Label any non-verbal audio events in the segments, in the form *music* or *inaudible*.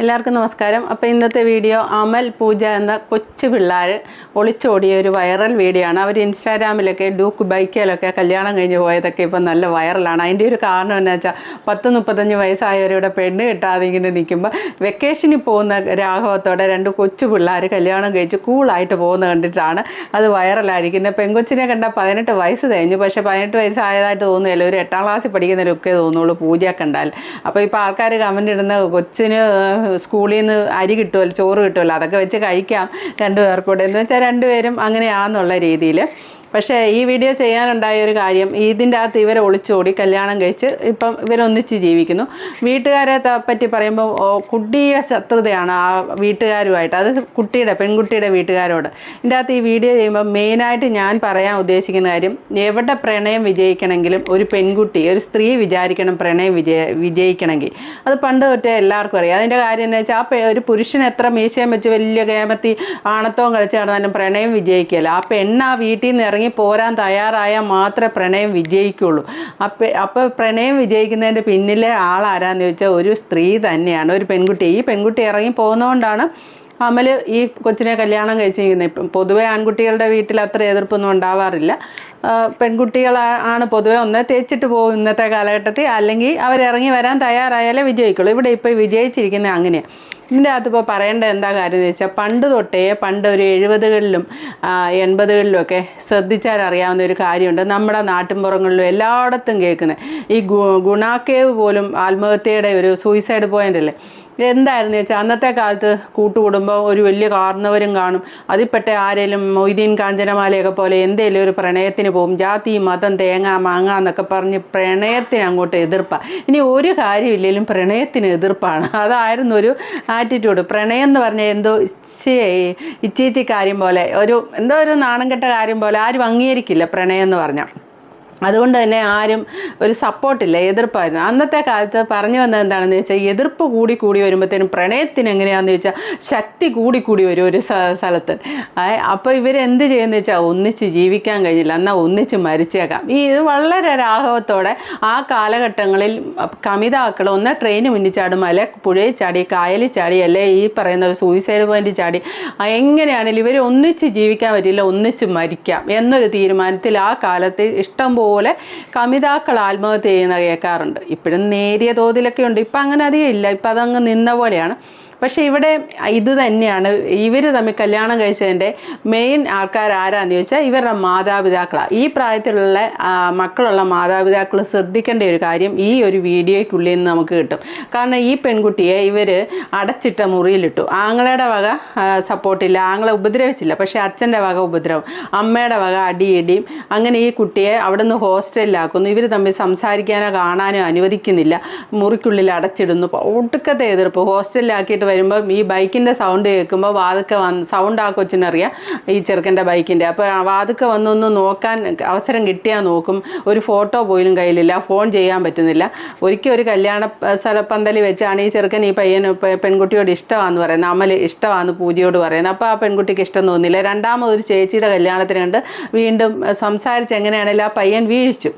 എല്ലാവർക്കും നമസ്കാരം. അപ്പോൾ ഇന്നത്തെ വീഡിയോ അമൽ പൂജ എന്ന കൊച്ചു പിള്ളേർ ഒളിച്ചോടിയ ഒരു വൈറൽ വീഡിയോ ആണ്. അവർ ഇൻസ്റ്റാഗ്രാമിലൊക്കെ ഡൂക്ക് ബൈക്കിലൊക്കെ കല്യാണം കഴിഞ്ഞ് പോയതൊക്കെ ഇപ്പം നല്ല വൈറലാണ് അതിന്റെ ഒരു കാരണം എന്താ വെച്ചാൽ പത്ത് മുപ്പത്തഞ്ച് വയസ്സായവരുടെ പെണ്ണ് കിട്ടാതെ ഇങ്ങനെ നിൽക്കുമ്പോൾ വെക്കേഷനിൽ പോകുന്ന രാഘവത്തോടെ രണ്ട് കൊച്ചു പിള്ളേർ കല്യാണം കഴിച്ച് കൂളായിട്ട് പോകുന്ന കണ്ടിട്ടാണ് അത് വൈറലായിരിക്കുന്നത് പെങ്കൊച്ചിനെ കണ്ടാൽ പതിനെട്ട് വയസ്സ് കഴിഞ്ഞു പക്ഷേ പതിനെട്ട് വയസ്സായതായിട്ട് തോന്നുന്നില്ല. ഒരു എട്ടാം ക്ലാസ്സിൽ പഠിക്കുന്നവരൊക്കെ തോന്നുള്ളൂ പൂജ കണ്ടാൽ. അപ്പോൾ ഇപ്പോൾ ആൾക്കാർ കമന്റ് ഇടുന്ന കൊച്ചിന് സ്കൂളിൽ നിന്ന് അരി കിട്ടുമല്ലോ ചോറ് കിട്ടുമല്ലോ അതൊക്കെ വെച്ച് കഴിക്കാം രണ്ടുപേർക്കൂടെ എന്ന് വെച്ചാൽ രണ്ടുപേരും അങ്ങനെയാന്നുള്ള രീതിയിൽ പക്ഷേ ഈ വീഡിയോ ചെയ്യാനുണ്ടായ ഒരു കാര്യം ഇതിന്റെ അകത്ത് ഇവരെ ഒളിച്ചോടി കല്യാണം കഴിച്ച് ഇപ്പം ഇവരൊന്നിച്ച് ജീവിക്കുന്നു. വീട്ടുകാരെ പറ്റി പറയുമ്പോൾ കുട്ടിയ ശത്രുതയാണ് ആ വീട്ടുകാരുമായിട്ട്. അത് കുട്ടിയുടെ പെൺകുട്ടിയുടെ വീട്ടുകാരോട്. ഇതിന്റെ അകത്ത് ഈ വീഡിയോ ചെയ്യുമ്പോൾ മെയിനായിട്ട് ഞാൻ പറയാൻ ഉദ്ദേശിക്കുന്ന കാര്യം എവിടെ പ്രണയം വിജയിക്കണമെങ്കിലും ഒരു പെൺകുട്ടി ഒരു സ്ത്രീ വിചാരിക്കണം പ്രണയം വിജയ വിജയിക്കണമെങ്കിൽ. അത് പണ്ട് തൊട്ടേ എല്ലാവർക്കും അറിയാം. അതിന്റെ കാര്യം എന്ന് വെച്ചാൽ ആ ഒരു പുരുഷൻ എത്ര മീശയും വെച്ച് വലിയ കേമത്തി ആണത്തവും കളിച്ച് നടന്നാലും പ്രണയം വിജയിക്കില്ല ആ പെണ്ണ് ആ വീട്ടിൽ നിന്ന് ഇറങ്ങി പോരാൻ തയ്യാറായാൽ മാത്രമേ പ്രണയം വിജയിക്കുള്ളൂ. അപ്പം അപ്പോൾ പ്രണയം വിജയിക്കുന്നതിന്റെ പിന്നിലെ ആളാരാന്ന് ചോദിച്ചാൽ ഒരു സ്ത്രീ തന്നെയാണ്. ഒരു പെൺകുട്ടി. ഈ പെൺകുട്ടി ഇറങ്ങി പോകുന്നതുകൊണ്ടാണ് അമൽ ഈ കൊച്ചിനെ കല്യാണം കഴിച്ചിരിക്കുന്നത് ഇപ്പം പൊതുവെ ആൺകുട്ടികളുടെ വീട്ടിൽ അത്ര എതിർപ്പൊന്നും ഉണ്ടാവാറില്ല. പെൺകുട്ടികളാണ് പൊതുവെ ഒന്ന് തേച്ചിട്ട് പോകും ഇന്നത്തെ കാലഘട്ടത്തിൽ. അല്ലെങ്കിൽ അവരിറങ്ങി വരാൻ തയ്യാറായാലേ വിജയിക്കുള്ളൂ. ഇവിടെ ഇപ്പോൾ വിജയിച്ചിരിക്കുന്നത് അങ്ങനെയാണ് ഇതിന്റെ അകത്ത് ഇപ്പോൾ പറയേണ്ട എന്താ കാര്യം എന്ന് വെച്ചാൽ പണ്ട് തൊട്ടേ പണ്ട് ഒരു എഴുപതുകളിലും എൺപതുകളിലും ഒക്കെ ശ്രദ്ധിച്ചാൽ അറിയാവുന്ന ഒരു കാര്യമുണ്ട്. നമ്മുടെ നാട്ടിൻപുറങ്ങളിലും എല്ലായിടത്തും കേൾക്കുന്നത് ഈ ഗുണാക്കേവ് പോലും ആത്മഹത്യയുടെ ഒരു സൂയിസൈഡ് പോയിന്റ് അല്ലേ? എന്തായിരുന്നു വെച്ചാൽ അന്നത്തെ കാലത്ത് കൂട്ടുകുടുംബം ഒരു വലിയ കാർന്നവരും കാണും. അതിൽപ്പെട്ട ആരെങ്കിലും മൊയ്തീൻ കാഞ്ചനമാലയൊക്കെ പോലെ എന്തേലും ഒരു പ്രണയത്തിന് പോകും ജാതി മതം തേങ്ങ മാങ്ങ എന്നൊക്കെ പറഞ്ഞ് പ്രണയത്തിന് അങ്ങോട്ട് എതിർപ്പാണ് ഇനി ഒരു കാര്യമില്ലെങ്കിലും പ്രണയത്തിന് എതിർപ്പാണ്. അതായിരുന്നു ഒരു ആറ്റിറ്റ്യൂഡ് പ്രണയം എന്ന് പറഞ്ഞാൽ എന്തോ ഇച്ചേ ഇച്ചിച്ചി കാര്യം പോലെ. ഒരു എന്തോ ഒരു നാണം കെട്ട കാര്യം പോലെ. ആരും അംഗീകരിക്കില്ല പ്രണയം എന്ന് പറഞ്ഞാൽ അതുകൊണ്ട് തന്നെ ആരും ഒരു സപ്പോർട്ടില്ല എതിർപ്പായിരുന്നു. അന്നത്തെ കാലത്ത് പറഞ്ഞു വന്നത് എന്താണെന്ന് വെച്ചാൽ എതിർപ്പ് കൂടി കൂടി വരുമ്പോഴത്തേനും പ്രണയത്തിന് എങ്ങനെയാണെന്ന് ചോദിച്ചാൽ ശക്തി കൂടി കൂടി വരും ഒരു സ്ഥ- സ്ഥലത്ത്. അപ്പോൾ ഇവരെന്ത് ചെയ്യുമെന്ന് വെച്ചാൽ ഒന്നിച്ച് ജീവിക്കാൻ കഴിഞ്ഞില്ല എന്നാൽ ഒന്നിച്ച് മരിച്ചേക്കാം. ഈ ഇത് വളരെ രാഘവത്തോടെ ആ കാലഘട്ടങ്ങളിൽ കമിതാക്കൾ ഒന്ന് ട്രെയിന് മുന്നിൽ ചാടും അല്ലെ പുഴയിൽ ചാടി കായലിൽ ചാടി അല്ലെ ഈ പറയുന്ന ഒരു സൂയിസൈഡ് പോയിന്റ് ചാടി എങ്ങനെയാണെങ്കിലും ഇവർ ഒന്നിച്ച് ജീവിക്കാൻ പറ്റില്ല ഒന്നിച്ച് മരിക്കാം എന്നൊരു തീരുമാനത്തിൽ ആ കാലത്ത് ഇഷ്ടം പോലെ കമിതാക്കൾ ആത്മഹത്യ ചെയ്യുന്ന കേൾക്കാറുണ്ട്. ഇപ്പോഴും നേരിയ തോതിലൊക്കെ ഉണ്ട്. ഇപ്പം അങ്ങനെ അധികം ഇല്ല. ഇപ്പം അതങ്ങ് നിന്ന പോലെയാണ്. പക്ഷേ ഇവിടെ ഇത് തന്നെയാണ്. ഇവർ തമ്മിൽ കല്യാണം കഴിച്ചതിന്റെ മെയിൻ ആൾക്കാർ ആരാന്ന് ചോദിച്ചാൽ ഇവരുടെ മാതാപിതാക്കളാണ് ഈ പ്രായത്തിലുള്ള മക്കളുള്ള മാതാപിതാക്കൾ ശ്രദ്ധിക്കേണ്ട ഒരു കാര്യം ഈ ഒരു വീഡിയോയ്ക്കുള്ളിൽ നിന്ന് നമുക്ക് കിട്ടും. കാരണം ഈ പെൺകുട്ടിയെ ഇവർ അടച്ചിട്ട മുറിയിലിട്ടു. ആങ്ങളയുടെ വക സപ്പോർട്ടില്ല ആങ്ങളെ ഉപദ്രവിച്ചില്ല. പക്ഷേ അച്ഛന്റെ വക ഉപദ്രവം അമ്മയുടെ വക അടിയിടിയും അങ്ങനെ ഈ കുട്ടിയെ അവിടെ നിന്ന് ഹോസ്റ്റലിലാക്കുന്നു. ഇവർ തമ്മിൽ സംസാരിക്കാനോ കാണാനോ അനുവദിക്കുന്നില്ല. മുറിക്കുള്ളിൽ അടച്ചിടുന്നു. ഒടുക്കത്തെ എതിർപ്പ്. ഹോസ്റ്റലിലാക്കിയിട്ട് വരുമ്പോൾ ഈ ബൈക്കിന്റെ സൗണ്ട് കേൾക്കുമ്പോൾ വാതുക്കെ വന്ന് സൗണ്ട് ആ കൊച്ചിനറിയാം ഈ ചെറുക്കന്റെ ബൈക്കിന്റെ അപ്പോൾ വാതുക്കെ വന്നൊന്ന് നോക്കാൻ അവസരം കിട്ടിയാൽ നോക്കും. ഒരു ഫോട്ടോ പോലും കയ്യിലില്ല ഫോൺ ചെയ്യാൻ പറ്റുന്നില്ല. ഒരിക്കൽ ഒരു കല്യാണ സ്ഥലപ്പന്തലി വെച്ചാണ് ഈ ചെറുക്കൻ ഈ പയ്യന് പെൺകുട്ടിയോട് ഇഷ്ടമാണെന്ന് പറയുന്നത്. അമൽ ഇഷ്ടമാണെന്ന് പൂജയോട് പറയുന്നത്. അപ്പോൾ ആ പെൺകുട്ടിക്ക് ഇഷ്ടം തോന്നില്ല. രണ്ടാമത് ഒരു ചേച്ചിയുടെ കല്യാണത്തിന് കണ്ട് വീണ്ടും സംസാരിച്ച് എങ്ങനെയാണെങ്കിലും ആ പയ്യൻ വീഴ്ചു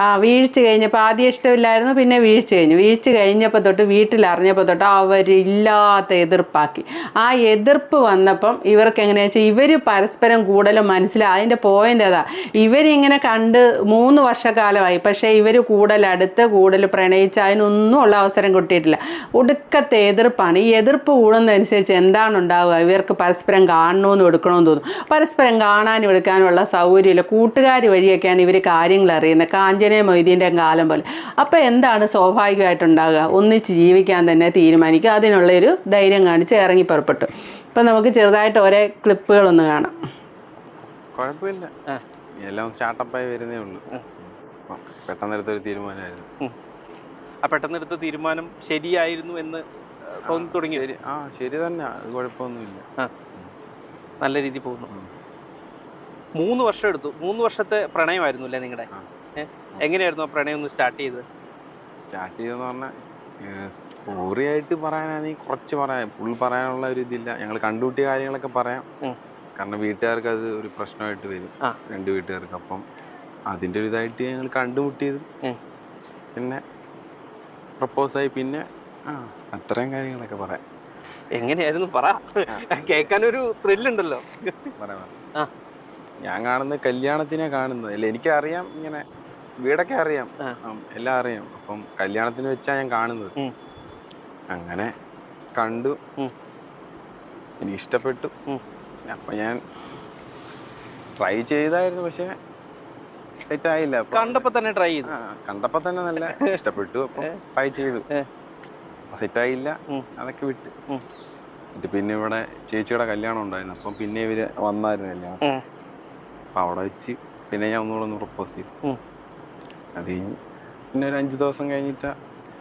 ആ വീഴ്ച കഴിഞ്ഞപ്പോൾ ആദ്യം ഇഷ്ടമില്ലായിരുന്നു പിന്നെ വീഴ്ച കഴിഞ്ഞു. വീഴ്ച കഴിഞ്ഞപ്പോൾ തൊട്ട് വീട്ടിൽ അറിഞ്ഞപ്പോൾ തൊട്ട് അവരില്ലാത്ത എതിർപ്പാക്കി. ആ എതിർപ്പ് വന്നപ്പം ഇവർക്ക് എങ്ങനെയാ വെച്ചാൽ ഇവർ പരസ്പരം കൂടുതലും മനസ്സിലായി അതിന്റെ പോയിന്റ് അതാ ഇവരിങ്ങനെ കണ്ട് മൂന്ന് വർഷക്കാലമായി പക്ഷേ ഇവർ കൂടുതലടുത്ത് കൂടുതൽ പ്രണയിച്ച് അതിനൊന്നും ഉള്ള അവസരം കിട്ടിയിട്ടില്ല. ഒടുക്കത്തെ എതിർപ്പാണ്. ഈ എതിർപ്പ് കൂടുന്നതനുസരിച്ച് എന്താണ് ഉണ്ടാവുക? ഇവർക്ക് പരസ്പരം കാണണമെന്ന് എടുക്കണമെന്ന് തോന്നും. പരസ്പരം കാണാനും എടുക്കാനുമുള്ള സൗകര്യമില്ല. കൂട്ടുകാർ വഴിയൊക്കെയാണ് ഇവർ കാര്യങ്ങൾ അറിയുന്നത്. കാഞ്ചന മൊയ്തീന്റെ കാലം പോലെ. അപ്പോൾ എന്താണ് സ്വാഭാവികമായിട്ടുണ്ടാകുക? ഒന്നിച്ച് ജീവിക്കാൻ തന്നെ തീരുമാനിക്കുക. അതിനുള്ളൊരു ധൈര്യം കാണിച്ച് ഇറങ്ങി പുറപ്പെട്ടു. ഇപ്പം നമുക്ക് ചെറുതായിട്ട് ഓരോ ക്ലിപ്പുകളൊന്ന് കാണാം. കുഴപ്പമില്ല. എല്ലാം സ്റ്റാർട്ടപ്പായി വരുന്നേ ഉള്ളൂ. അപ്പം പെട്ടെന്ന് എടുത്തൊരു തീരുമാനമായിരുന്നു ആ പെട്ടെന്നെടുത്ത തീരുമാനം ശരിയായിരുന്നു എന്ന് തോന്നി തുടങ്ങി ആ ശരി തന്നെ. കുഴപ്പമൊന്നുമില്ല. നല്ല രീതിയിൽ പോകുന്നു. മൂന്ന് വർഷം എടുത്തു. മൂന്ന് വർഷത്തെ പ്രണയമായിരുന്നു അല്ലേ നിങ്ങളുടെ. എങ്ങനെയായിരുന്നു പ്രണയം ഒന്ന് സ്റ്റാർട്ട് ചെയ്തത്? സ്റ്റാർട്ട് ചെയ്തെന്ന് പറഞ്ഞാൽ സ്റ്റോറി ആയിട്ട് പറയാനാണെങ്കിൽ കുറച്ച് പറയാം ഫുൾ പറയാനുള്ള ഒരു ഇതില്ല. ഞങ്ങൾ കണ്ടുകൂട്ടിയ കാര്യങ്ങളൊക്കെ പറയാം. കാരണം വീട്ടുകാർക്ക് അത് ഒരു പ്രശ്നമായിട്ട് വരും. രണ്ട് വീട്ടുകാർക്ക്. അപ്പം അതിന്റെ ഒരു ഇതായിട്ട് ഞങ്ങൾ കണ്ടുമുട്ടിയത്. പിന്നെ പ്രപ്പോസായി പിന്നെ ആ അത്രയും കാര്യങ്ങളൊക്കെ പറയാം. എങ്ങനെയായിരുന്നു? പറ. കേൾക്കാനൊരു ത്രില്ലുണ്ടല്ലോ. ഞാൻ കാണുന്നത് കല്യാണത്തിനെ കാണുന്നത്. അല്ല എനിക്കറിയാം ഇങ്ങനെ വീടൊക്കെ അറിയാം. എല്ലാം അറിയാം. അപ്പം കല്യാണത്തിന് വെച്ചാ ഞാൻ കാണുന്നത്. അങ്ങനെ കണ്ടു. എനിക്ക് ഇഷ്ടപ്പെട്ടു. അപ്പൊ ഞാൻ ട്രൈ ചെയ്തായിരുന്നു പക്ഷെ സെറ്റ് ആയില്ല. കണ്ടപ്പോ തന്നെ ട്രൈ ചെയ്തു. കണ്ടപ്പോ തന്നെ നല്ല ഇഷ്ടപ്പെട്ടു. അപ്പൊ ട്രൈ ചെയ്തു. സെറ്റ് ആയില്ല. അതൊക്കെ വിട്ട്. എന്നിട്ട് പിന്നെ ഇവിടെ ചേച്ചിയുടെ കല്യാണം ഉണ്ടായിരുന്നു. അപ്പം പിന്നെ ഇവർ വന്നായിരുന്നു കല്യാണം. അപ്പൊ അവിടെ വെച്ച് പിന്നെ ഞാൻ ഒന്നുകൂടെ ഒന്ന് പ്രപ്പോസ് ചെയ്തു. അത് കഴിഞ്ഞ് പിന്നെ ഒരു അഞ്ച് ദിവസം കഴിഞ്ഞിട്ടാ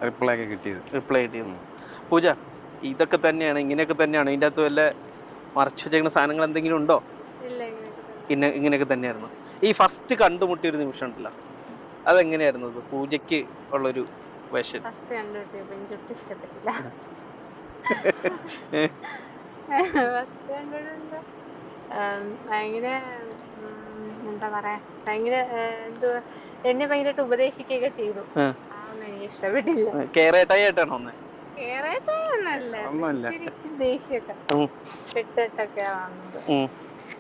റിപ്ലൈ ഒക്കെ കിട്ടിയത്. റിപ്ലൈ കിട്ടിയിരുന്നു. പൂജ ഇതൊക്കെ തന്നെയാണ് ഇങ്ങനെയൊക്കെ തന്നെയാണ്. ഇതിന്റെ അകത്ത് വല്ല മറച്ചു വെച്ചേക്കുന്ന സാധനങ്ങൾ എന്തെങ്കിലും ഉണ്ടോ? ഇല്ല ഇങ്ങനെയൊക്കെ തന്നെ. ഇന്ന ഇങ്ങനെയൊക്കെ തന്നെയായിരുന്നു. ഈ ഫസ്റ്റ് കണ്ടുമുട്ടിയ ഒരു നിമിഷം ഉണ്ടല്ലോ. അതെങ്ങനെയായിരുന്നു? അത് പൂജയ്ക്ക് ഉള്ളൊരു വേഷൻ ഫസ്റ്റ് കണ്ടുപിട്ടിയപ്പോ എനിക്ക് ഒട്ടും ഇഷ്ടപ്പെട്ടില്ല. *laughs* *laughs* ഫസ്റ്റ് ഭയങ്കര എന്താ പറയാ ഭയങ്കര ഏഹ്, എന്തുവാ എന്നെ ഭയങ്കരമായിട്ട് ഉപദേശിക്കുകയൊക്കെ ചെയ്തു. അതൊന്നും എനിക്ക് ഇഷ്ടപ്പെട്ടില്ല. കേരേട്ടായി ഒന്ന് ഒന്നുമല്ല. ഇച്ചിരി ദേഷ്യമൊക്കെ. പെട്ടിട്ടൊക്കെ വന്നത്.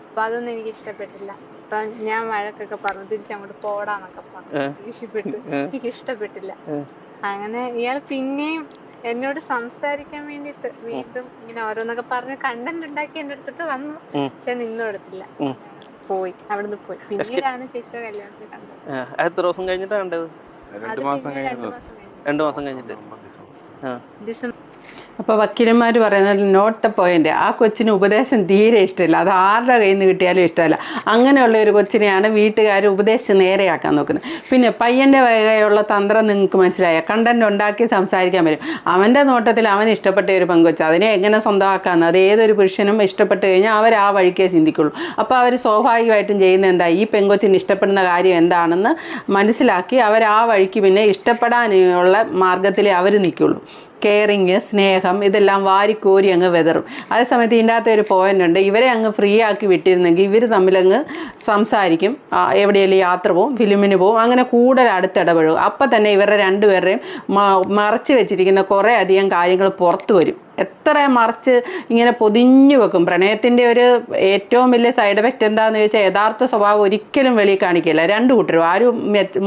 അപ്പൊ അതൊന്നും എനിക്ക് ഇഷ്ടപ്പെട്ടില്ല. അപ്പൊ ഞാൻ വഴക്കൊക്കെ പറഞ്ഞു തിരിച്ചങ്ങോട്ട് പോടാന്നൊക്കെ പറഞ്ഞു. ദേഷ്യപ്പെട്ടു എനിക്ക് ഇഷ്ടപ്പെട്ടില്ല. അങ്ങനെ ഇയാൾ പിന്നെയും എന്നോട് സംസാരിക്കാൻ വേണ്ടിട്ട് വീണ്ടും ഇങ്ങനെ ഓരോന്നൊക്കെ പറഞ്ഞ് കണ്ടന്റ് ഉണ്ടാക്കി എന്റെ അടുത്തിട്ട് വന്നു. പക്ഷെ നിന്നും എടുത്തില്ല. ഉം. പോയി. അവിടുന്ന് പോയി. പിന്നീടാണ് ചേച്ചിയുടെ കല്യാണത്തിൽ കണ്ടത്. എത്ര ദിവസം കഴിഞ്ഞിട്ടാണ് കണ്ടത്? രണ്ട് മാസം കഴിഞ്ഞു. രണ്ടു മാസം കഴിഞ്ഞിട്ട്. ഡിസംബർ അപ്പോൾ വക്കീലന്മാർ പറയുന്നത് നോട്ട് ദ പോയിന്റ് ആ കൊച്ചിന് ഉപദേശം തീരെ ഇഷ്ടമില്ല. അത് ആരുടെ കയ്യിൽ നിന്ന് കിട്ടിയാലും ഇഷ്ടമല്ല. അങ്ങനെയുള്ള ഒരു കൊച്ചിനെയാണ് വീട്ടുകാർ ഉപദേശിച്ച് നേരെയാക്കാൻ നോക്കുന്നത്. പിന്നെ പയ്യന്റെ വകയുള്ള തന്ത്രം നിങ്ങൾക്ക് മനസ്സിലായ? കണ്ടന്റ് ഉണ്ടാക്കി സംസാരിക്കാൻ വരും അവന്റെ നോട്ടത്തിൽ അവൻ ഇഷ്ടപ്പെട്ട ഒരു പങ്കുവച്ച് അതിനെ എങ്ങനെ സ്വന്തമാക്കാമെന്ന് അത് ഏതൊരു പുരുഷനും ഇഷ്ടപ്പെട്ട് കഴിഞ്ഞാൽ അവർ ആ വഴിക്കേ ചിന്തിക്കുള്ളൂ. അപ്പോൾ അവർ സ്വാഭാവികമായിട്ടും ചെയ്യുന്ന എന്താ? ഈ പെങ്കൊച്ചിന് ഇഷ്ടപ്പെടുന്ന കാര്യം എന്താണെന്ന് മനസ്സിലാക്കി അവർ ആ വഴിക്ക് പിന്നെ ഇഷ്ടപ്പെടാനുള്ള മാർഗത്തിലേ അവർ നിൽക്കുള്ളൂ. കെയറിങ് സ്നേഹം ഇതെല്ലാം വാരിക്കോരി അങ്ങ് വെതറും. അതേസമയത്ത് ഇതിന്റെ അകത്ത് ഒരു പോയിന്റ് ഉണ്ട്. ഇവരെ അങ്ങ് ഫ്രീ ആക്കി വിട്ടിരുന്നെങ്കിൽ ഇവർ തമ്മിലങ്ങ് സംസാരിക്കും. എവിടെയെങ്കിലും യാത്ര പോവും ഫിലിമിന് പോവും അങ്ങനെ കൂടുതൽ അടുത്തിടപഴകും. അപ്പം തന്നെ ഇവരുടെ രണ്ടുപേരുടെയും മറച്ച് വെച്ചിരിക്കുന്ന കുറേ അധികം കാര്യങ്ങൾ പുറത്തു വരും. എത്ര മറിച്ച് ഇങ്ങനെ പൊതിഞ്ഞു വെക്കും. പ്രണയത്തിന്റെ ഒരു ഏറ്റവും വലിയ സൈഡ് എഫക്റ്റ് എന്താണെന്ന് ചോദിച്ചാൽ യഥാർത്ഥ സ്വഭാവം ഒരിക്കലും വെളിയിൽ കാണിക്കില്ല. രണ്ട് കൂട്ടരും ആരും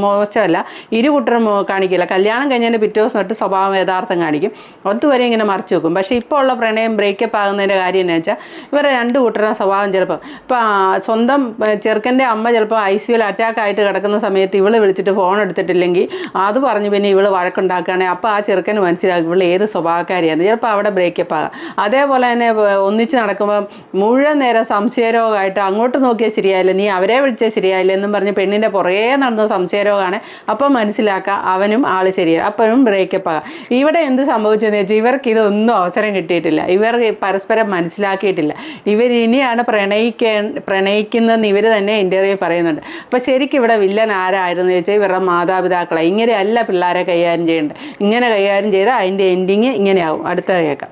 മോശമല്ല. ഇരു കൂട്ടരും കാണിക്കില്ല. കല്യാണം കഴിഞ്ഞതിന്റെ പിറ്റേ ദിവസം തൊട്ട് സ്വഭാവം യഥാർത്ഥം കാണിക്കും. അതുവരെ ഇങ്ങനെ മറിച്ച് വെക്കും. പക്ഷേ ഇപ്പോൾ ഉള്ള പ്രണയം ബ്രേക്കപ്പ് ആകുന്നതിന്റെ കാര്യം എന്ന് വെച്ചാൽ ഇവരെ രണ്ട് കൂട്ടരുടെ സ്വഭാവം ചിലപ്പം ഇപ്പം സ്വന്തം ചെറുക്കന്റെ അമ്മ ചിലപ്പോൾ ഐ സിയുൽ അറ്റാക്ക് ആയിട്ട് കിടക്കുന്ന സമയത്ത് ഇവൾ വിളിച്ചിട്ട് ഫോൺ എടുത്തിട്ടില്ലെങ്കിൽ അത് പറഞ്ഞ് പിന്നെ ഇവൾ വഴക്കുണ്ടാക്കുകയാണെങ്കിൽ അപ്പോൾ ആ ചെറുക്കന് മനസ്സിലാകും ഇവൾ ഏത് സ്വഭാവക്കാരിയാണ് ചിലപ്പോൾ അവിടെ ബ്രേക്കപ്പ് ആകാം. അതേപോലെ തന്നെ ഒന്നിച്ച് നടക്കുമ്പോൾ മുഴുവൻ നേരം സംശയരോഗമായിട്ട് അങ്ങോട്ട് നോക്കിയാൽ ശരിയായില്ല നീ അവരെ വിളിച്ചാൽ ശരിയായില്ല എന്നും പറഞ്ഞ് പെണ്ണിന്റെ പുറകെ നടന്ന സംശയരോഗമാണ്. അപ്പം മനസ്സിലാക്കുക അവനും ആൾ ശരിയായി അപ്പോഴും ബ്രേക്കപ്പ് ആകാം. ഇവിടെ എന്ത് സംഭവിച്ചതെന്ന് വെച്ചാൽ ഇവർക്ക് ഇതൊന്നും അവസരം കിട്ടിയിട്ടില്ല. ഇവർ പരസ്പരം മനസ്സിലാക്കിയിട്ടില്ല. ഇവർ ഇനിയാണ് പ്രണയിക്കേ പ്രണയിക്കുന്നതെന്ന് ഇവർ തന്നെ ഇന്റർവ്യൂ പറയുന്നുണ്ട്. അപ്പോൾ ശരിക്കും ഇവിടെ വില്ലൻ ആരായിരുന്നു ചോദിച്ചാൽ ഇവരുടെ മാതാപിതാക്കളെ. ഇങ്ങനെയല്ല പിള്ളേരെ കൈകാര്യം ചെയ്യേണ്ടത്. ഇങ്ങനെ കൈകാര്യം ചെയ്താൽ അതിന്റെ എൻഡിങ് ഇങ്ങനെയാവും അടുത്ത കേൾക്കാം.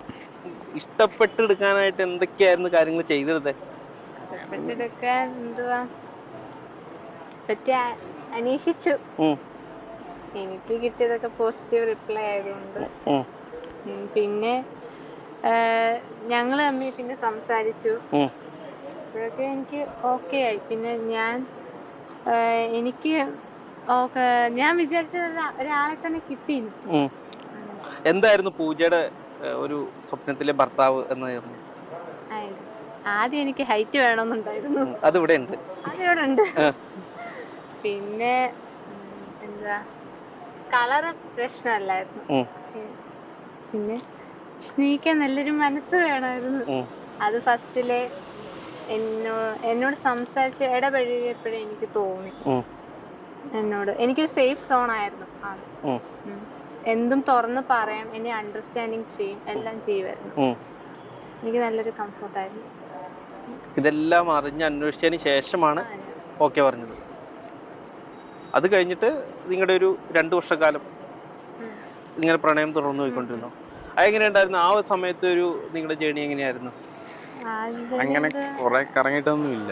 ഇഷ്ടപ്പെട്ടെടുക്കാനായിട്ട് എന്തൊക്കെയായിരുന്നു കാര്യങ്ങൾ എന്തുവാ? പറ്റി അ- അന്വേഷിച്ചു എനിക്ക് കിട്ടിയതൊക്കെ പോസിറ്റീവ് റിപ്ലൈ ആയതുകൊണ്ട്. പിന്നെ ഞങ്ങൾ തമ്മിൽ പിന്നെ സംസാരിച്ചു. അപ്പോഴൊക്കെ എനിക്ക് ഓക്കെ ആയി. പിന്നെ ഞാൻ എനിക്ക് ഞാൻ വിചാരിച്ച ഒരാളെ തന്നെ കിട്ടി. എന്തായിരുന്നു പൂജയുടെ ഒരു സ്വപ്നത്തിലെ ഭർത്താവ് എന്നായിരുന്നു ആദ്യം എനിക്ക് ഹൈറ്റ് വേണമെന്നുണ്ടായിരുന്നു. അത് അതിവിടെ ഉണ്ട്. അതിവിടെ ഉണ്ട്. പിന്നെ എന്താ കളറ് പ്രശ്നമല്ലായിരുന്നു. പിന്നെ സ്നേഹിക്കാൻ നല്ലൊരു മനസ്സ് വേണമായിരുന്നു. അത് ഫസ്റ്റിലെ എന്നോ എന്നോട് സംസാരിച്ച് ഇടപഴകിയപ്പോഴേ എനിക്ക് തോന്നി. എന്നോട്. എനിക്കൊരു സേഫ് സോൺ ആയിരുന്നു. എന്തും തുറന്ന് പറയാം എന്നെ അണ്ടർസ്റ്റാൻഡിങ് ചെയ്യും എല്ലാം ചെയ്യുമായിരുന്നു. എനിക്ക് നല്ലൊരു കംഫർട്ടായിരുന്നു ഇതെല്ലാം അറിഞ്ഞ് അന്വേഷിച്ചതിന് ശേഷമാണ് ഓക്കെ പറഞ്ഞത്. അത് കഴിഞ്ഞിട്ട് നിങ്ങളുടെ ഒരു രണ്ട് വർഷക്കാലം. ഇങ്ങനെ പ്രണയം തുടർന്നു പോയിക്കൊണ്ടിരുന്നു. അതെങ്ങനെ ഉണ്ടായിരുന്നു ആ ഒരു സമയത്ത് ഒരു നിങ്ങളുടെ ജേണി എങ്ങനെയായിരുന്നു? അങ്ങനെ കുറെ കറങ്ങിയിട്ടൊന്നും ഇല്ല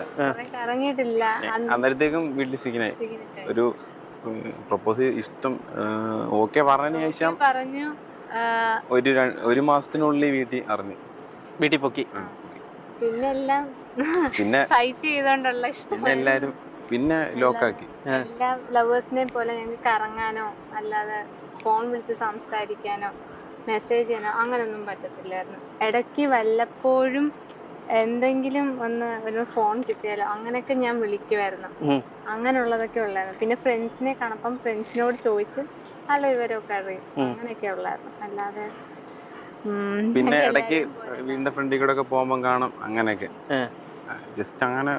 കറങ്ങിയിട്ടില്ല. അന്നേരത്തേക്കും വീട്ടിൽ സിഗ്നായി ഒരു പ്രപ്പോസ് ഇഷ്ടം ഓക്കെ പറഞ്ഞതിന് ശേഷം പറഞ്ഞു. ഒരു ഒരു മാസത്തിനുള്ളിൽ വീട്ടിൽ അറിഞ്ഞു. വീട്ടിൽ പൊക്കി. പിന്നെ എല്ലാം പിന്നെ ഫൈറ്റ് ചെയ്തോണ്ടുള്ള ഇഷ്ടം പിന്നെ എല്ലാരും പിന്നെ ലോക്കാക്കി. എല്ലാ ലവേഴ്സിനെ പോലെ ഞങ്ങൾക്ക് കറങ്ങാനോ അല്ലാതെ ഫോൺ വിളിച്ച് സംസാരിക്കാനോ മെസ്സേജ് ചെയ്യാനോ അങ്ങനൊന്നും പറ്റത്തില്ലായിരുന്നു. ഇടയ്ക്ക് വല്ലപ്പോഴും എന്തെങ്കിലും ഒന്ന് ഒരു ഫോൺ കിട്ടിയാലോ അങ്ങനെയൊക്കെ ഞാൻ വിളിക്കുമായിരുന്നു. അങ്ങനെയുള്ളതൊക്കെ ഉള്ളായിരുന്നു. പിന്നെ ഫ്രണ്ട്സിനെ കാണപ്പം ഫ്രണ്ട്സിനോട് ചോദിച്ച് ഹലോ വിവരമൊക്കെ അറിയും. അങ്ങനെയൊക്കെ ഉള്ളായിരുന്നു. അല്ലാതെ ഉം, പിന്നെ ഇടയ്ക്ക് എല്ലാവരെയും പോലെ വീടിന്റെ ഫ്രണ്ടിൽ കൂടെ ഒക്കെ പോകുമ്പോൾ കാണും അങ്ങനെയൊക്കെ. ജസ്റ്റ് അങ്ങനെ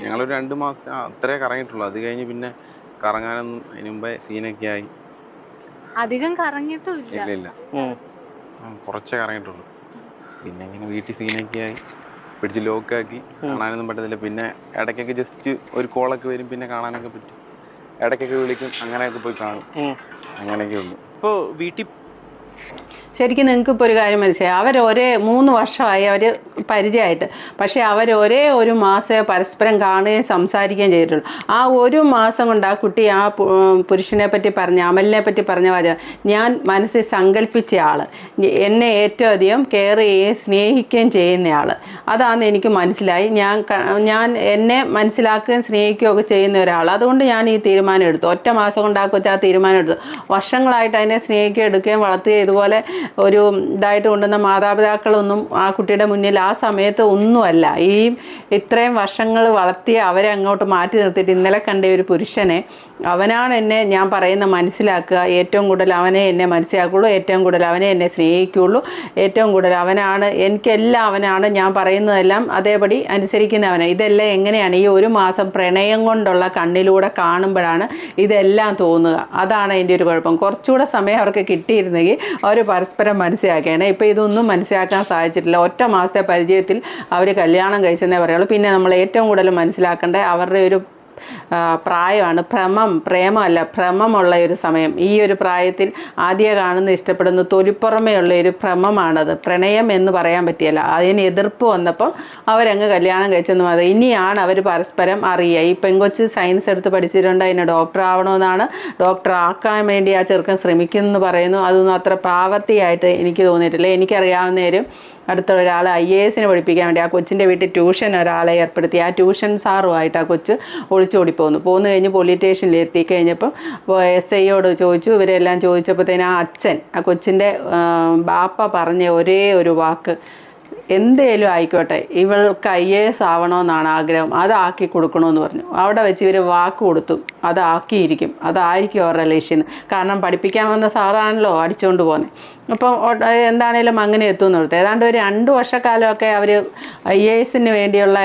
ഞങ്ങളൊരു രണ്ട് മാസം അത്രേ കറങ്ങിയിട്ടുള്ളൂ. അത് കഴിഞ്ഞ് പിന്നെ കറങ്ങാനൊന്നും അതിന് മുമ്പേ സീനൊക്കെ ആയി. അധികം കറങ്ങിയിട്ടും ഇല്ല. ഇല്ല ഇല്ല. ഉം. കുറച്ചേ കറങ്ങിയിട്ടുള്ളൂ. പിന്നെ ഇങ്ങനെ വീട്ടിൽ സീനൊക്കെ ആയി. പിടിച്ച് ലോക്കാക്കി കാണാനൊന്നും പറ്റത്തില്ല. പിന്നെ ഇടയ്ക്കൊക്കെ ജസ്റ്റ് ഒരു കോളൊക്കെ വരും പിന്നെ കാണാനൊക്കെ പറ്റും. ഇടയ്ക്കൊക്കെ വിളിക്കും അങ്ങനെയൊക്കെ പോയി കാണും. അങ്ങനെയൊക്കെ ഉള്ളു. ഇപ്പോൾ വീട്ടിൽ ശരിക്കും നിങ്ങൾക്ക് ഇപ്പോൾ ഒരു കാര്യം മനസ്സിലായി. അവർ ഒരേ മൂന്ന് വർഷമായി അവർ പരിചയമായിട്ട്. പക്ഷേ അവർ ഒരേ ഒരു മാസമേ പരസ്പരം കാണുകയും സംസാരിക്കുകയും ചെയ്തിട്ടുള്ളൂ. ആ ഒരു മാസം കൊണ്ട് ആ കുട്ടി ആ പുരുഷനെ പറ്റി പറഞ്ഞ അമലിനെ പറ്റി പറഞ്ഞ വാചകം ഞാൻ മനസ്സിൽ സങ്കല്പിച്ച ആൾ എന്നെ ഏറ്റവും അധികം കെയർ ചെയ്യുകയും സ്നേഹിക്കുകയും ചെയ്യുന്നയാൾ അതാണ് എനിക്ക് മനസ്സിലായി. ഞാൻ ഞാൻ എന്നെ മനസ്സിലാക്കുകയും സ്നേഹിക്കുകയും ഒക്കെ ചെയ്യുന്ന ഒരാൾ അതുകൊണ്ട് ഞാൻ ഈ തീരുമാനം എടുത്തു. ഒറ്റ മാസം കൊണ്ട് ആ കൊച്ചു ആ തീരുമാനം എടുത്തു. വർഷങ്ങളായിട്ട് അതിനെ സ്നേഹിക്കുകയും എടുക്കുകയും വളർത്തുകയും ഇതുപോലെ ഒരു ഇതായിട്ട് കൊണ്ടുവന്ന മാതാപിതാക്കളൊന്നും ആ കുട്ടിയുടെ മുന്നിൽ ആ സമയത്ത് ഒന്നുമല്ല. ഈ ഇത്രയും വർഷങ്ങൾ വളർത്തിയ അവരെ അങ്ങോട്ട് മാറ്റി നിർത്തിയിട്ട് ഇന്നലെ കണ്ട ഒരു പുരുഷനെ അവനാണ് എന്നെ ഞാൻ പറയുന്ന മനസ്സിലാക്കുക. ഏറ്റവും കൂടുതൽ അവനെ എന്നെ മനസ്സിലാക്കുള്ളൂ ഏറ്റവും കൂടുതൽ അവനെ എന്നെ സ്നേഹിക്കുള്ളൂ ഏറ്റവും കൂടുതൽ അവനാണ് എനിക്കെല്ലാം അവനാണ്. ഞാൻ പറയുന്നതെല്ലാം അതേപടി അനുസരിക്കുന്നവനാണ്. ഇതെല്ലാം എങ്ങനെയാണ്? ഈ ഒരു മാസം പ്രണയം കൊണ്ടുള്ള കണ്ണിലൂടെ കാണുമ്പോഴാണ് ഇതെല്ലാം തോന്നുക. അതാണ് എന്റെ ഒരു കുഴപ്പം. കുറച്ചുകൂടെ സമയം അവർക്ക് കിട്ടിയിരുന്നെങ്കിൽ അവർ പരസ്പരം മനസ്സിലാക്കിയാണ്. ഇപ്പോൾ ഇതൊന്നും മനസ്സിലാക്കാൻ സാധിച്ചിട്ടില്ല. ഒറ്റ മാസത്തെ പരിചയത്തിൽ അവർ കല്യാണം കഴിച്ചെന്നേ പറയുള്ളൂ. പിന്നെ നമ്മൾ ഏറ്റവും കൂടുതൽ മനസ്സിലാക്കേണ്ട അവരുടെ ഒരു പ്രായമാണ്. ഭ്രമം പ്രേമമല്ല ഭ്രമമുള്ള ഒരു സമയം. ഈ ഒരു പ്രായത്തിൽ ആദ്യ കാണുന്ന ഇഷ്ടപ്പെടുന്ന തൊലിപ്പുറമേയുള്ള ഒരു ഭ്രമമാണത്. പ്രണയം എന്ന് പറയാൻ പറ്റിയല്ല. അതിന് എതിർപ്പ് വന്നപ്പോൾ അവരങ്ങ് കല്യാണം കഴിച്ചെന്ന് മാത്രം ഇനിയാണ് അവർ പരസ്പരം അറിയുക. ഈ പെൺകൊച്ച് സയൻസ് എടുത്ത് പഠിച്ചിട്ടുണ്ട്. അതിന് ഡോക്ടർ ആവണമെന്നാണ് ഡോക്ടർ ആക്കാൻ വേണ്ടി ആ ചെറുക്കൻ ശ്രമിക്കുന്നു പറയുന്നു. അതൊന്നും അത്ര പ്രാവർത്തിയായിട്ട് എനിക്ക് തോന്നിയിട്ടില്ല. എനിക്കറിയാവുന്നവരും അടുത്ത ഒരാളെ ഐ എ എസിന് പഠിപ്പിക്കാൻ വേണ്ടി ആ കൊച്ചിന്റെ വീട്ടിൽ ട്യൂഷൻ ഒരാളെ ഏർപ്പെടുത്തി. ആ ട്യൂഷൻ സാറുമായിട്ട് ആ കൊച്ച് ഒളിച്ചോടി പോന്നു പോന്നു കഴിഞ്ഞ് പോലീസ് സ്റ്റേഷനിൽ എത്തിക്കഴിഞ്ഞപ്പം എസ് ഐയോട് ചോദിച്ചു. ഇവരെല്ലാം ചോദിച്ചപ്പോഴത്തേന് ആ അച്ഛൻ ആ കൊച്ചിന്റെ ബാപ്പ പറഞ്ഞ ഒരേ ഒരു വാക്ക്. എന്തേലും ആയിക്കോട്ടെ ഇവൾക്ക് ഐ എ എസ് ആവണമെന്നാണ് ആഗ്രഹം. അതാക്കി കൊടുക്കണമെന്ന് പറഞ്ഞു. അവിടെ വെച്ച് ഇവർ വാക്ക് കൊടുത്തു. അതാക്കിയിരിക്കും. അതായിരിക്കും അവരുടെ ലക്ഷ്യം. കാരണം പഠിപ്പിക്കാൻ വന്ന സാറാണല്ലോ അടിച്ചുകൊണ്ട് പോകുന്നത് അപ്പം എന്താണേലും അങ്ങനെ എത്തുമെന്ന് കൊടുത്തു ഏതാണ്ട് ഒരു രണ്ട് വർഷക്കാലമൊക്കെ അവർ ഐ എ എസിന് വേണ്ടിയുള്ള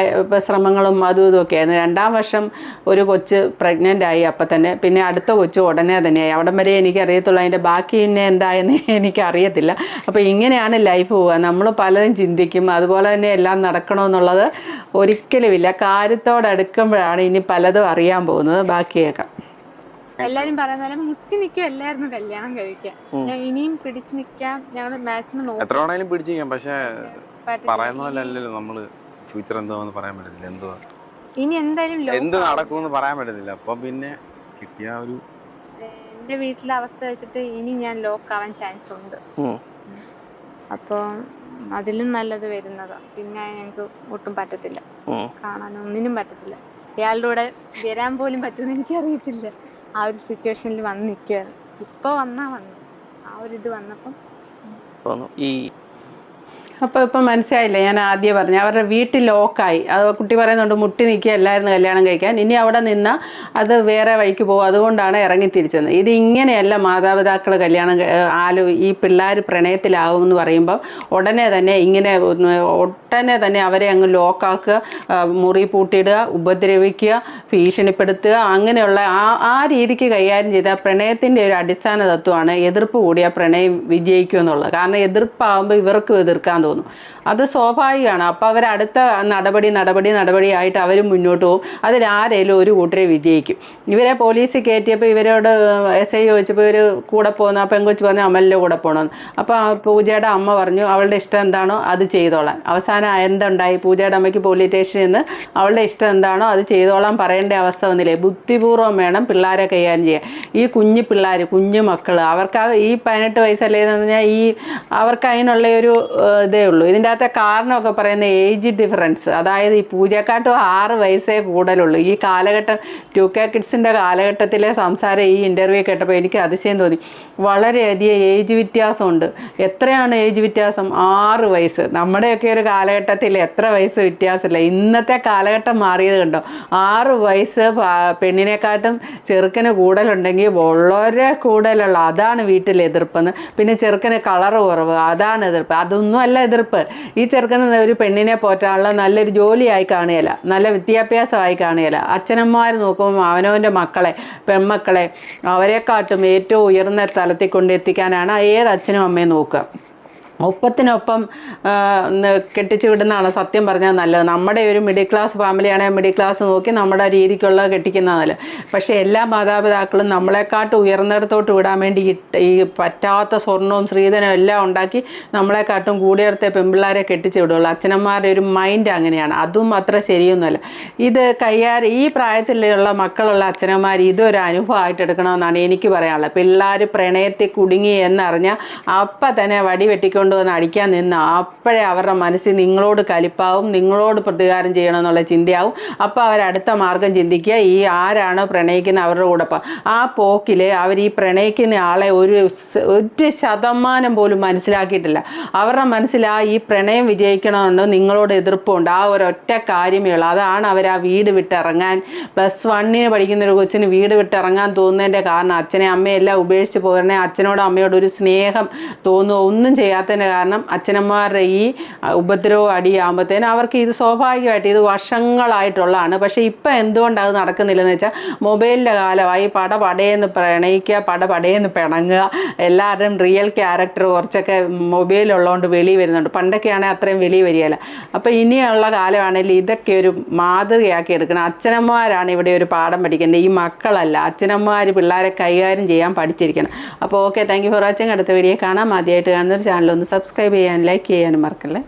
ശ്രമങ്ങളും അതും ഇതുമൊക്കെ ആയിരുന്നു. രണ്ടാം വർഷം ഒരു കൊച്ച് പ്രഗ്നന്റ് ആയി അപ്പം തന്നെ. പിന്നെ അടുത്ത കൊച്ച് ഉടനെ തന്നെയായി അവിടം വരെ എനിക്കറിയത്തുള്ളൂ. അതിന്റെ ബാക്കി പിന്നെ എന്തായെന്ന് എനിക്കറിയത്തില്ല. അപ്പോൾ ഇങ്ങനെയാണ് ലൈഫ് പോവുക. നമ്മൾ പലതും ചിന്തിക്കും. അതുപോലെ തന്നെ എല്ലാം നടക്കണമെന്നുള്ളത് ഒരിക്കലുമില്ല. കാര്യത്തോടെ അടുക്കുമ്പോഴാണ് ഇനി പലതും അറിയാൻ പോകുന്നത്. ബാക്കിയൊക്കെ. എല്ലാരും പറയുന്ന പോലെ മുട്ടി നിൽക്കുമല്ലായിരുന്നു കല്യാണം കഴിക്കാൻ. ഞാൻ ഇനിയും പിടിച്ചു നിൽക്കാം. ഞങ്ങൾ മാക്സിമം നോക്കും. എത്ര വേണേലും പിടിച്ചു നിൽക്കാം. പക്ഷേ പറയുന്ന പോലെ അല്ലല്ലോ നമ്മൾ ഫ്യൂച്ചർ എന്താന്ന് പറയാൻ പറ്റത്തില്ല. എന്തുവാ? ഇനി എന്തായാലും എന്ത് നടക്കുമെന്ന് പറയാൻ പറ്റത്തില്ല. അപ്പൊ പിന്നെ കിട്ടിയ ഒരു എന്റെ വീട്ടിലെ അവസ്ഥ വെച്ചിട്ട് ഇനി ഞാൻ ലോക്ക് ആവാൻ ചാൻസ് ഉണ്ട്. അപ്പൊ അപ്പോൾ അതിലും നല്ലത് വരുന്നതാ. പിന്നെ ഞങ്ങൾക്ക് ഒട്ടും പറ്റത്തില്ല. കാണാൻ ഒന്നിനും പറ്റത്തില്ല. ഇയാളുടെ കൂടെ വരാൻ പോലും പറ്റുമെന്ന് എനിക്കറിയത്തില്ല. ആ ഒരു സിറ്റുവേഷനിൽ വന്ന് നിൽക്കുകയാണ് ഇപ്പൊ വന്നാ വന്നു. ആ ഒരു ഇത് വന്നപ്പം ഈ അപ്പോൾ ഇപ്പം മനസ്സിലായില്ലേ? ഞാൻ ആദ്യം പറഞ്ഞു. അവരുടെ വീട്ടിൽ ലോക്കായി. അത് കുട്ടി പറയുന്നുണ്ട് മുട്ടി നിൽക്കുകയല്ലായിരുന്നു കല്യാണം കഴിക്കാൻ. ഇനി അവിടെ നിന്ന് അത് വേറെ വഴിക്ക് പോകും. അതുകൊണ്ടാണ് ഇറങ്ങി തിരിച്ചത് ഇത് ഇങ്ങനെയല്ല മാതാപിതാക്കൾ കല്യാണം ആലോ ഈ പിള്ളേർ പ്രണയത്തിലാവും എന്ന് പറയുമ്പോൾ ഉടനെ തന്നെ ഇങ്ങനെ ഉടനെ തന്നെ അവരെ അങ്ങ് ലോക്കാക്കുക മുറി പൂട്ടിയിടുക ഉപദ്രവിക്കുക ഭീഷണിപ്പെടുത്തുക അങ്ങനെയുള്ള ആ ആ രീതിക്ക് കൈകാര്യം ചെയ്ത പ്രണയത്തിന്റെ ഒരു അടിസ്ഥാന തത്വമാണ് എതിർപ്പ് കൂടിയ പ്രണയം വിജയിക്കുമെന്നുള്ളത്. കാരണം എതിർപ്പാകുമ്പോൾ ഇവർക്കും എതിർക്കാൻ തോന്നും. തോന്നും. അത് സ്വാഭാവികമാണ്. അപ്പോൾ അവർ അടുത്ത നടപടി നടപടി നടപടിയായിട്ട് അവർ മുന്നോട്ട് പോകും അതിലാരേലും ഒരു കൂട്ടരെ വിജയിക്കും. ഇവരെ പോലീസ് കയറ്റിയപ്പോൾ ഇവരോട് എസ് ഐ ചോദിച്ചപ്പോൾ ഇവർ കൂടെ പോകുന്ന പെങ്കൊച്ച് പറഞ്ഞു അമലിന്റെ കൂടെ പോകണമെന്ന് അപ്പോൾ പൂജയുടെ അമ്മ പറഞ്ഞു അവളുടെ ഇഷ്ടം എന്താണോ അത് ചെയ്തോളാൻ. അവസാനം എന്തുണ്ടായി? പൂജയുടെ അമ്മയ്ക്ക് പോലീസ് സ്റ്റേഷനിൽ നിന്ന് അവളുടെ ഇഷ്ടം എന്താണോ അത് ചെയ്തോളാൻ പറയേണ്ട അവസ്ഥ വന്നില്ലേ? ബുദ്ധിപൂർവം വേണം പിള്ളേരെ കൈകാര്യം ചെയ്യാൻ. ഈ കുഞ്ഞു പിള്ളേർ കുഞ്ഞു മക്കൾ അവർക്ക് ഈ പതിനെട്ട് വയസ്സല്ലേ എന്ന് പറഞ്ഞാൽ ഈ അവർക്ക് അതിനുള്ള ഒരു ഇതേ ഉള്ളൂ. ഇതിന്റെ അകത്തെ കാരണമൊക്കെ പറയുന്ന ഏജ് ഡിഫറൻസ് അതായത് ഈ പൂജക്കാട്ടും ആറ് വയസ്സേ കൂടുതലുള്ളൂ ഈ കാലഘട്ടം ടു കെ കിഡ്സിന്റെ കാലഘട്ടത്തിലെ സംസാരം ഈ ഇന്റർവ്യൂ കേട്ടപ്പോൾ എനിക്ക് അതിശയം തോന്നി. വളരെയധികം ഏജ് വ്യത്യാസമുണ്ട്. എത്രയാണ് ഏജ് വ്യത്യാസം? ആറ് വയസ്സ്. നമ്മുടെയൊക്കെ ഒരു കാലഘട്ടത്തിൽ എത്ര വയസ്സ് വ്യത്യാസമില്ല. ഇന്നത്തെ കാലഘട്ടം മാറിയത് കണ്ടോ? ആറ് വയസ്സ് പെണ്ണിനെക്കാട്ടും ചെറുക്കന് കൂടുതലുണ്ടെങ്കിൽ വളരെ കൂടുതലുള്ള അതാണ് വീട്ടിൽ എതിർപ്പെന്ന്. പിന്നെ ചെറുക്കന് കളർ കുറവ് അതാണ് എതിർപ്പ്. അതൊന്നും അല്ല എതിർപ്പ്. ഈ ചെറുക്കന് ഒരു പെണ്ണിനെ പോറ്റാനുള്ള നല്ലൊരു ജോലിയായി കാണുകയില്ല. നല്ല വിദ്യാഭ്യാസമായി കാണുകയില്ല. അച്ഛനമ്മമാർ നോക്കുമ്പോൾ അവനവന്റെ മക്കളെ പെൺമക്കളെ അവരെക്കാട്ടും ഏറ്റവും ഉയർന്ന തലത്തിൽ കൊണ്ടെത്തിക്കാനാണ് ഏത് അച്ഛനും അമ്മയും നോക്കുക. ഒപ്പത്തിനൊപ്പം കെട്ടിച്ചു വിടുന്നതാണ് സത്യം പറഞ്ഞാൽ നല്ലത്. നമ്മുടെ ഒരു മിഡിൽ ക്ലാസ് ഫാമിലിയാണെങ്കിൽ മിഡിൽ ക്ലാസ് നോക്കി നമ്മുടെ രീതിക്കുള്ള കെട്ടിക്കുന്ന നല്ലത്. പക്ഷേ എല്ലാ മാതാപിതാക്കളും നമ്മളെക്കാട്ട് ഉയർന്നിടത്തോട്ട് വിടാൻ വേണ്ടി ഈ പറ്റാത്ത സ്വർണവും സ്ത്രീധനവും എല്ലാം ഉണ്ടാക്കി നമ്മളെക്കാട്ടും കൂടിയടത്തെ പെൺപിള്ളേരെ കെട്ടിച്ചു വിടുള്ളൂ. അച്ഛനന്മാരുടെ ഒരു മൈൻഡ് അങ്ങനെയാണ്. അതും അത്ര ശരിയൊന്നുമല്ല. ഇത് കൈകാര്യം ഈ പ്രായത്തിലുള്ള മക്കളുള്ള അച്ഛനന്മാർ ഇതൊരു അനുഭവമായിട്ട് എടുക്കണമെന്നാണ് എനിക്ക് പറയാനുള്ളത്. പിള്ളേർ പ്രണയത്തിൽ കുടുങ്ങി എന്നറിഞ്ഞാൽ അപ്പം തന്നെ വടി വെട്ടിക്കൊണ്ട് വന്ന് അടിക്കാൻ നിന്ന് അപ്പോഴേ അവരുടെ മനസ്സിൽ നിങ്ങളോട് കലിപ്പാവും നിങ്ങളോട് പ്രതികാരം ചെയ്യണം എന്നുള്ള ചിന്തയാവും. അപ്പോൾ അവർ അടുത്ത മാർഗം ചിന്തിക്കുക ഈ ആരാണോ പ്രണയിക്കുന്ന അവരുടെ കൂടെ ആ പോക്കിൽ അവർ ഈ പ്രണയിക്കുന്ന ആളെ ഒരു ഒരു ശതമാനം പോലും മനസ്സിലാക്കിയിട്ടില്ല. അവരുടെ മനസ്സിൽ ആ ഈ പ്രണയം വിജയിക്കണമെന്ന് നിങ്ങളോട് എതിർപ്പുണ്ട്. ആ ഒരൊറ്റ കാര്യമേ ഉള്ളൂ അതാണ് അവർ ആ വീട് വിട്ടിറങ്ങാൻ പ്ലസ് വണ്ണിന് പഠിക്കുന്ന ഒരു കൊച്ചിന് വീട് വിട്ടിറങ്ങാൻ തോന്നുന്നതിന്റെ കാരണം. അച്ഛനെ അമ്മയെല്ലാം ഉപേക്ഷിച്ച് പോരണേ അച്ഛനോടും അമ്മയോടും ഒരു സ്നേഹം തോന്നുക ഒന്നും ചെയ്യാത്തതിന്റെ കാരണം അച്ഛനമ്മമാരുടെ ഈ ഉപദ്രവം അടിയാകുമ്പോഴത്തേനും അവർക്ക് ഇത് സ്വാഭാവികമായിട്ട് ഇത് വർഷങ്ങളായിട്ടുള്ളതാണ്. പക്ഷേ ഇപ്പം എന്തുകൊണ്ട് അത് നടക്കുന്നില്ലെന്ന് വെച്ചാൽ മൊബൈലിന്റെ കാലമായി പട പടയെന്ന് പ്രണയിക്കുക പട പടയെന്ന് പിണങ്ങുക എല്ലാവരുടെയും റിയൽ ക്യാരക്ടർ കുറച്ചൊക്കെ മൊബൈലുള്ളതുകൊണ്ട് വെളി വരുന്നുണ്ട്. പണ്ടൊക്കെയാണെങ്കിൽ അത്രയും വെളി വരികയില്ല അപ്പോൾ ഇനിയുള്ള കാലമാണെങ്കിൽ ഇതൊക്കെ ഒരു മാതൃകയാക്കി എടുക്കണം. അച്ഛനമ്മമാരാണ് ഇവിടെ ഒരു പാഠം പഠിക്കേണ്ടത്. ഈ മക്കളല്ല അച്ഛനമ്മമാർ പിള്ളേരെ കൈകാര്യം ചെയ്യാൻ പഠിച്ചിരിക്കണം. അപ്പോൾ okay thank you for watching. അടുത്ത വീഡിയോ കാണാം. ആദ്യമായിട്ട് കാണുന്നൊരു ചാനൽ ഒന്ന് സബ്സ്ക്രൈബ് ചെയ്യാൻ ലൈക്ക് ചെയ്യാനും മറക്കല്ലേ?